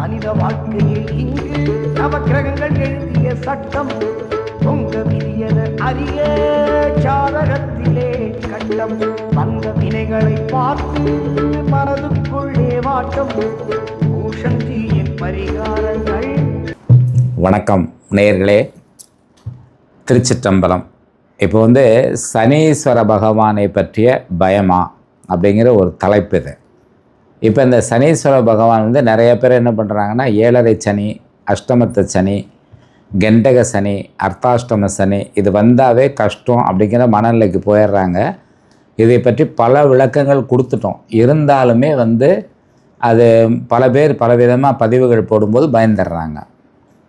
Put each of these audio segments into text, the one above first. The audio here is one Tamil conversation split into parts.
மனித வாழ்க்கையில் இங்கு நவக்கிரகங்கள் எழுதிய சட்டம் பொங்க விதியன அறிய சாதகத்திலே கண்டம். வந்த வினைகளை பார்த்து மனதுக்குள்ளே வாட்டம் பூஷந்தியின் பரிகாரங்கள். வணக்கம் நேர்களே திருச்சிற்றம்பலம். இப்போ வந்து சனீஸ்வர பகவானை பற்றிய பயமா அப்படிங்கிற ஒரு தலைப்பு இது. இப்போ இந்த சனீஸ்வர பகவான் வந்து நிறைய பேர் என்ன பண்ணுறாங்கன்னா ஏழரை சனி அஷ்டமத்த சனி கெண்டக சனி அர்த்தாஷ்டம சனி இது வந்தாவே கஷ்டம் அப்படிங்கிற மனநிலைக்கு போயிடுறாங்க. இதை பற்றி பல விளக்கங்கள் கொடுத்துட்டோம். இருந்தாலுமே வந்து அது பல பேர் பலவிதமாக பதிவுகள் போடும்போது பயந்துடுறாங்க.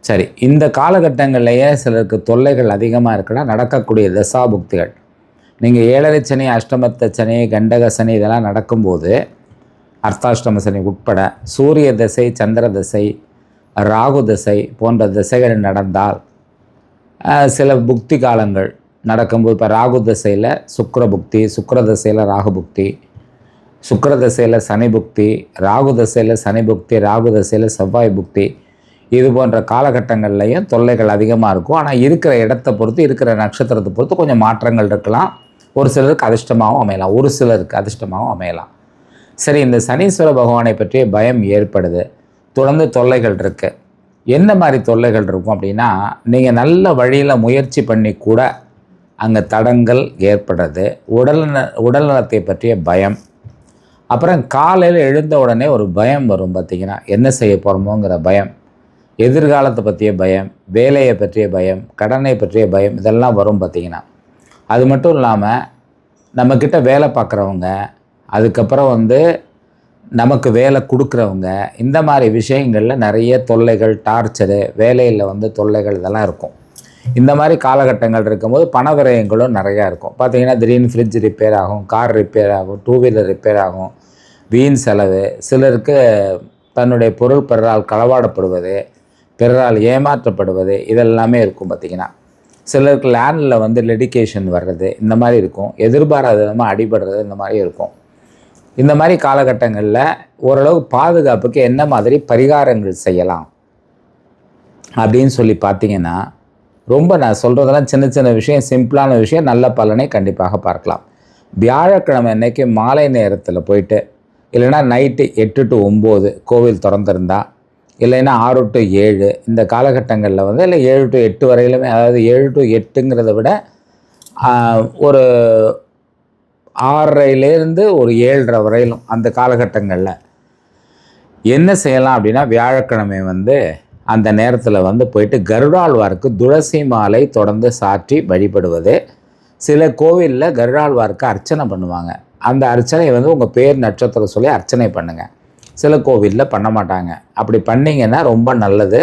சரி இந்த காலகட்டங்கள்லேயே சிலருக்கு தொல்லைகள் அதிகமாக இருக்குன்னா நடக்கக்கூடிய தசாபுக்திகள். நீங்கள் ஏழரை சனி அஷ்டமத்த சனி கண்டக சனி இதெல்லாம் நடக்கும்போது அர்த்தாஷ்டம சனி உட்பட சூரிய திசை சந்திர திசை ராகு திசை போன்ற திசைகள் நடந்தால் சில புக்தி காலங்கள் நடக்கும்போது இப்போ ராகு திசையில் சுக்கர புக்தி சுக்கர திசையில் ராகு புக்தி சுக்கிர திசையில் சனி புக்தி ராகு திசையில் சனி புக்தி ராகு திசையில் செவ்வாய் புக்தி இது போன்ற காலகட்டங்கள்லையும் தொல்லைகள் அதிகமாக இருக்கும். ஆனால் இருக்கிற இடத்த பொறுத்து இருக்கிற நட்சத்திரத்தை பொறுத்து கொஞ்சம் மாற்றங்கள் இருக்கலாம். ஒரு சிலருக்கு அதிர்ஷ்டமாகவும் அமையலாம். ஒரு சிலருக்கு அதிர்ஷ்டமாகவும் அமையலாம். சரி இந்த சனீஸ்வர பகவானை பற்றிய பயம் ஏற்படுது. தொடர்ந்து தொல்லைகள் இருக்கு. என்ன மாதிரி தொல்லைகள் இருக்கும் அப்படின்னா நீங்கள் நல்ல வழியில் முயற்சி பண்ணி கூட அங்கே தடங்கள் ஏற்படுறது உடல் உடல்நலத்தை பற்றிய பயம். அப்புறம் காலையில் எழுந்த உடனே ஒரு பயம் வரும் பார்த்தீங்கன்னா என்ன செய்ய போகிறோமோங்கிற பயம். எதிர்காலத்தை பற்றிய பயம் வேலையை பற்றிய பயம் கடனை பற்றிய பயம் இதெல்லாம் வரும் பார்த்தீங்கன்னா அது மட்டும் இல்லாமல் நம்மக்கிட்ட வேலை பார்க்குறவங்க அதுக்கப்புறம் வந்து நமக்கு வேலை கொடுக்குறவங்க இந்த மாதிரி விஷயங்களில் நிறைய தொல்லைகள் டார்ச்சரு வேலையில் வந்து தொல்லைகள் இதெல்லாம் இருக்கும். இந்த மாதிரி காலகட்டங்கள் இருக்கும்போது பண விரயங்களும் நிறையா இருக்கும். பார்த்தீங்கன்னா திடீர்னு ஃப்ரிட்ஜ் ரிப்பேர் ஆகும் கார் ரிப்பேர் ஆகும் டூ வீலர் ரிப்பேர் ஆகும் வீண் செலவு சிலருக்கு தன்னுடைய பொருள் பிறரால் களவாடப்படுவது பிறரால் ஏமாற்றப்படுவது இதெல்லாமே இருக்கும் பார்த்திங்கன்னா. சிலருக்கு லேண்டில் வந்து லெடிகேஷன் வர்றது இந்த மாதிரி இருக்கும். எதிர்பாராத விதமாக அடிபடுறது இந்த மாதிரி இருக்கும். இந்த மாதிரி காலகட்டங்களில் ஓரளவு பாதுகாப்புக்கு என்ன மாதிரி பரிகாரங்கள் செய்யலாம் அப்படின்னு சொல்லி பார்த்தீங்கன்னா ரொம்ப நான் சொல்கிறதெல்லாம் சின்ன சின்ன விஷயம் சிம்பிளான விஷயம் நல்ல பலனை கண்டிப்பாக பார்க்கலாம். வியாழக்கிழமை அன்னைக்கு மாலை நேரத்தில் போயிட்டு இல்லைன்னா நைட்டு எட்டு டு ஒம்பது கோவில் திறந்திருந்தா இல்லைன்னா ஆறு டு ஏழு இந்த காலகட்டங்களில் வந்து இல்லை ஏழு டு எட்டு வரையிலுமே அதாவது ஏழு டு எட்டுங்கிறத விட ஒரு ஆறரைலேருந்து ஒரு ஏழரை வரையிலும் அந்த காலகட்டங்களில். என்ன செய்யலாம் அப்படின்னா வியாழக்கிழமை வந்து அந்த நேரத்தில் வந்து போயிட்டு கருடாழ்வார்க்கு துளசி மாலை தொடர்ந்து சாற்றி வழிபடுவது. சில கோவிலில் கருடாழ்வார்க்கு அர்ச்சனை பண்ணுவாங்க. அந்த அர்ச்சனை வந்து உங்கள் பேர் நட்சத்திரம் சொல்லி அர்ச்சனை பண்ணுங்கள் சில கோவிலில் பண்ண மாட்டாங்க. அப்படி பண்ணீங்கன்னா ரொம்ப நல்லது.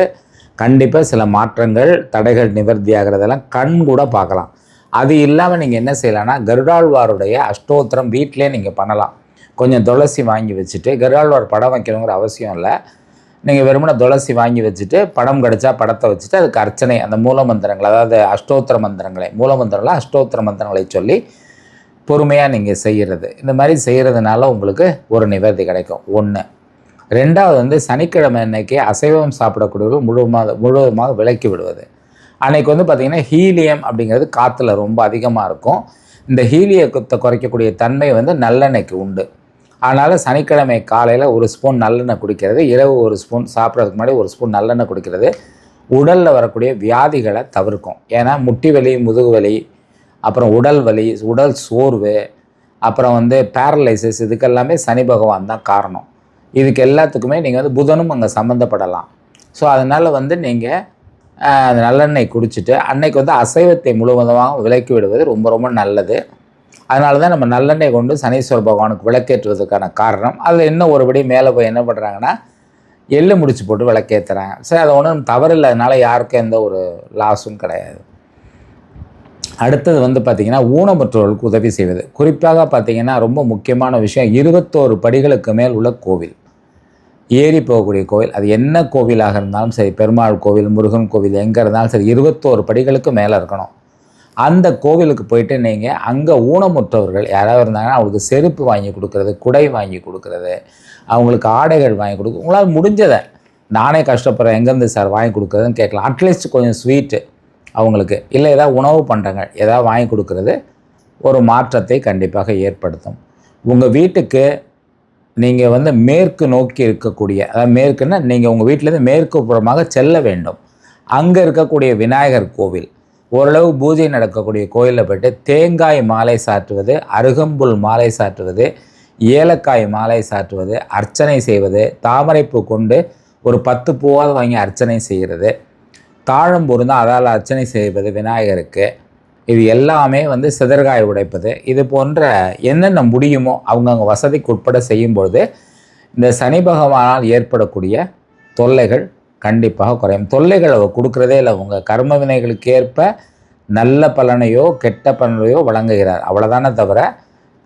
கண்டிப்பாக சில மாற்றங்கள் தடைகள் நிவர்த்தி ஆகிறதெல்லாம் கண் கூட பார்க்கலாம். அது இல்லாமல் நீங்கள் என்ன செய்யலாம்னா கருடாழ்வாருடைய அஷ்டோத்திரம் வீட்டிலே நீங்கள் பண்ணலாம். கொஞ்சம் துளசி வாங்கி வச்சுட்டு கருடாழ்வார் படம் வைக்கணுங்கிற அவசியம் இல்லை. நீங்கள் வெறுமனை துளசி வாங்கி வச்சுட்டு படம் கிடச்சா படத்தை வச்சுட்டு அதுக்கு அர்ச்சனை அந்த மூல மந்திரங்கள் அதாவது அஷ்டோத்திர மந்திரங்களை மூல மந்திரங்களை அஷ்டோத்திர மந்திரங்களை சொல்லி பொறுமையாக நீங்கள் செய்கிறது இந்த மாதிரி செய்கிறதுனால உங்களுக்கு ஒரு நிவர்த்தி கிடைக்கும். ஒன்று ரெண்டாவது வந்து சனிக்கிழமை அன்னைக்கு அசைவம் சாப்பிடக்கூடியவர்கள் முழுவதுமாக முழுவதுமாக விலக்கி விடுவது. அன்னைக்கு வந்து பார்த்திங்கன்னா ஹீலியம் அப்படிங்கிறது காற்றுல ரொம்ப அதிகமாக இருக்கும். இந்த ஹீலியத்தை குறைக்கக்கூடிய தன்மை வந்து நல்லெண்ணெய்க்கு உண்டு. அதனால் சனிக்கிழமை காலையில் ஒரு ஸ்பூன் நல்லெண்ணெய் குடிக்கிறது இரவு ஒரு ஸ்பூன் சாப்பிட்றதுக்கு முன்னாடி ஒரு ஸ்பூன் நல்லெண்ணெய் குடிக்கிறது உடலில் வரக்கூடிய வியாதிகளை தவிர்க்கும். ஏன்னா முட்டி வலி முதுகு வலி அப்புறம் உடல் வலி உடல் சோர்வு அப்புறம் வந்து பேரலைசிஸ் இதுக்கெல்லாமே சனி பகவான் தான் காரணம். இதுக்கு எல்லாத்துக்குமே நீங்கள் வந்து புதனும் அங்கே சம்மந்தப்படலாம் ஸோ அதனால் வந்து நீங்கள் அந்த நல்லெண்ணெய் குடிச்சிட்டு அன்னைக்கு வந்து அசைவத்தை முழுவதுமாக விலக்கி விடுவது ரொம்ப ரொம்ப நல்லது. அதனால தான் நம்ம நல்லெண்ணெய் கொண்டு சனீஸ்வர பகவானுக்கு விளக்கேற்றுவதற்கான காரணம். அதில் இன்னும் ஒருபடி மேலே போய் என்ன பண்ணுறாங்கன்னா எள்ளு முடிச்சு போட்டு விளக்கேற்றுறாங்க சரி அது ஒன்றும் தவறு இல்லை. யாருக்கும் எந்த ஒரு லாஸும் கிடையாது. அடுத்தது வந்து பார்த்திங்கன்னா ஊனமுற்றவர்களுக்கு உதவி செய்வது. குறிப்பாக பார்த்திங்கன்னா ரொம்ப முக்கியமான விஷயம் இருபத்தோரு படிகளுக்கு மேல் உள்ள கோவில். ஏறி போகக்கூடிய கோவில். அது என்ன கோவிலாக இருந்தாலும் சரி பெருமாள் கோவில் முருகன் கோவில் எங்கே இருந்தாலும் சரி இருபத்தோரு படிகளுக்கு மேலே இருக்கணும். அந்த கோவிலுக்கு போயிட்டு நீங்கள் அங்கே ஊனமுற்றவர்கள் யாராவது இருந்தாங்கன்னா அவங்களுக்கு செருப்பு வாங்கி கொடுக்குறது குடை வாங்கி கொடுக்கறது அவங்களுக்கு ஆடைகள் வாங்கி கொடுக்கு உங்களால் முடிஞ்சதை நானே கஷ்டப்படுறேன் எங்கேருந்து சார் வாங்கி கொடுக்குறதுன்னு கேட்கலாம். அட்லீஸ்ட் கொஞ்சம் ஸ்வீட்டு அவங்களுக்கு. இல்லை ஏதாவது உணவு பண்ணுறங்க ஏதாவது வாங்கி கொடுக்குறது ஒரு மாற்றத்தை கண்டிப்பாக ஏற்படுத்தும். உங்கள் வீட்டுக்கு நீங்கள் வந்து மேற்கு நோக்கி இருக்கக்கூடிய அதாவது மேற்குன்னா நீங்கள் உங்கள் வீட்டிலேருந்து மேற்கு புறமாக செல்ல வேண்டும். அங்கே இருக்கக்கூடிய விநாயகர் கோவில் ஓரளவு பூஜை நடக்கக்கூடிய கோயிலில் போயிட்டு தேங்காய் மாலை சாற்றுவது அருகம்புல் மாலை சாற்றுவது ஏலக்காய் மாலை சாற்றுவது அர்ச்சனை செய்வது தாமரைப்பூ கொண்டு ஒரு பத்து பூவாவது வாங்கி அர்ச்சனை செய்கிறது. தாழம்பூருந்தால் அதால் அர்ச்சனை செய்வது விநாயகருக்கு. இது எல்லாமே வந்து சிதற்காய் உடைப்பது. இது போன்ற என்னென்ன முடியுமோ அவங்கவுங்க வசதிக்கு உட்பட செய்யும்பொழுது இந்த சனி பகவானால் ஏற்படக்கூடிய தொல்லைகள் கண்டிப்பாக குறையும். தொல்லைகள் அவ கொடுக்குறதே இல்லை. உங்கள் கர்ம வினைகளுக்கு ஏற்ப நல்ல பலனையோ கெட்ட பலனையோ வழங்குகிறார். அவ்வளோதானே தவிர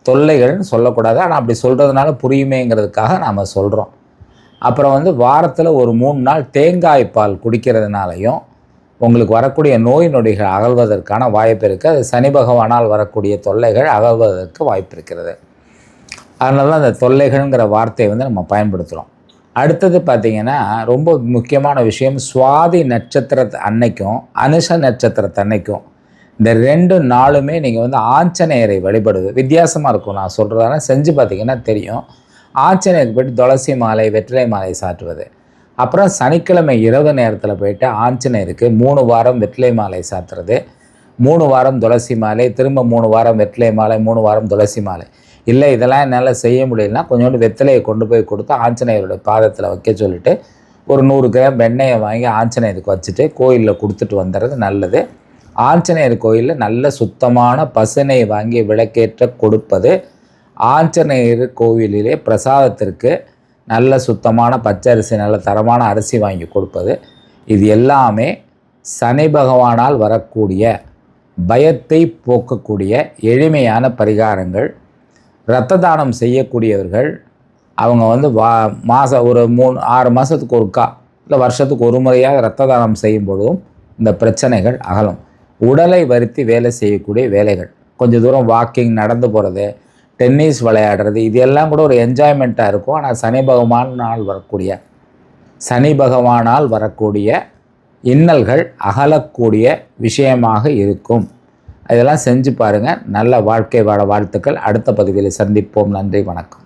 தொல்லைகள்னு சொல்லக்கூடாது. ஆனால் அப்படி சொல்கிறதுனால புரியுமேங்கிறதுக்காக நாம் சொல்கிறோம் அப்புறம் வந்து வாரத்தில் ஒரு மூணு நாள் தேங்காய் பால் குடிக்கிறதுனாலையும் உங்களுக்கு வரக்கூடிய நோய் நொடிகள் அகழ்வதற்கான வாய்ப்பு இருக்குது அது சனி பகவானால் வரக்கூடிய தொல்லைகள் அகழ்வதற்கு வாய்ப்பு இருக்கிறது. அதனால தான் அந்த தொல்லைகள்ங்கிற வார்த்தையை வந்து நம்ம பயன்படுத்துகிறோம் அடுத்தது பார்த்திங்கன்னா ரொம்ப முக்கியமான விஷயம் சுவாதி நட்சத்திரத்து அன்னைக்கும் அனுஷ நட்சத்திரத்து அன்னைக்கும் இந்த ரெண்டு நாளுமே நீங்கள் வந்து ஆஞ்சநேயரை வழிபடுது. வித்தியாசமாக இருக்கும். நான் சொல்கிறதால செஞ்சு பார்த்தீங்கன்னா தெரியும். ஆஞ்சநேயருக்கு போயிட்டு துளசி மாலை வெற்றிலை மாலை சாற்றுவது. அப்புறம் சனிக்கிழமை இரவு நேரத்தில் போயிட்டு ஆஞ்சநேயருக்கு மூணு வாரம் வெற்றிலை மாலை சாத்துறது மூணு வாரம் துளசி மாலை திரும்ப மூணு வாரம் வெற்றிலை மாலை மூணு வாரம் துளசி மாலை. இல்லை இதெல்லாம் என்னால் செய்ய முடியலன்னா கொஞ்சோண்டு வெற்றிலையை கொண்டு போய் கொடுத்து ஆஞ்சநேயரோட பாதத்தில் வைக்க சொல்லிட்டு ஒரு நூறு கிராம் வெண்ணெயை வாங்கி ஆஞ்சநேயருக்கு வச்சுட்டு கோயிலில் கொடுத்துட்டு வந்துடுறது நல்லது. ஆஞ்சநேயர் கோயிலில் நல்ல சுத்தமான பசுனை வாங்கி விளக்கேற்ற கொடுப்பது ஆஞ்சநேயர் கோவிலிலே பிரசாதத்திற்கு நல்ல சுத்தமான பச்சை அரிசி நல்ல தரமான அரிசி வாங்கி கொடுப்பது. இது எல்லாமே சனி பகவானால் வரக்கூடிய பயத்தை போக்கக்கூடிய எளிமையான பரிகாரங்கள். இரத்த தானம் செய்யக்கூடியவர்கள் அவங்க வந்து வா மாதம் ஒரு மூணு ஆறு மாதத்துக்கு ஒருக்கா இல்லை வருஷத்துக்கு ஒரு முறையாக இரத்த தானம் செய்யும் பொழுதும் இந்த பிரச்சனைகள் அகலும். உடலை வருத்தி வேலை செய்யக்கூடிய வேலைகள். கொஞ்சம் தூரம் வாக்கிங் நடந்து போகிறது டென்னிஸ் விளையாடுறது இது எல்லாம் கூட ஒரு என்ஜாய்மெண்ட்டாக இருக்கும். ஆனால் சனி பகவானால் வரக்கூடிய சனி பகவானால் வரக்கூடிய இன்னல்கள் அகலக்கூடிய விஷயமாக இருக்கும். இதெல்லாம் செஞ்சு பாருங்கள் நல்ல வாழ்க்கை வாழ வாழ்த்துக்கள். அடுத்த பதிவில் சந்திப்போம். நன்றி வணக்கம்.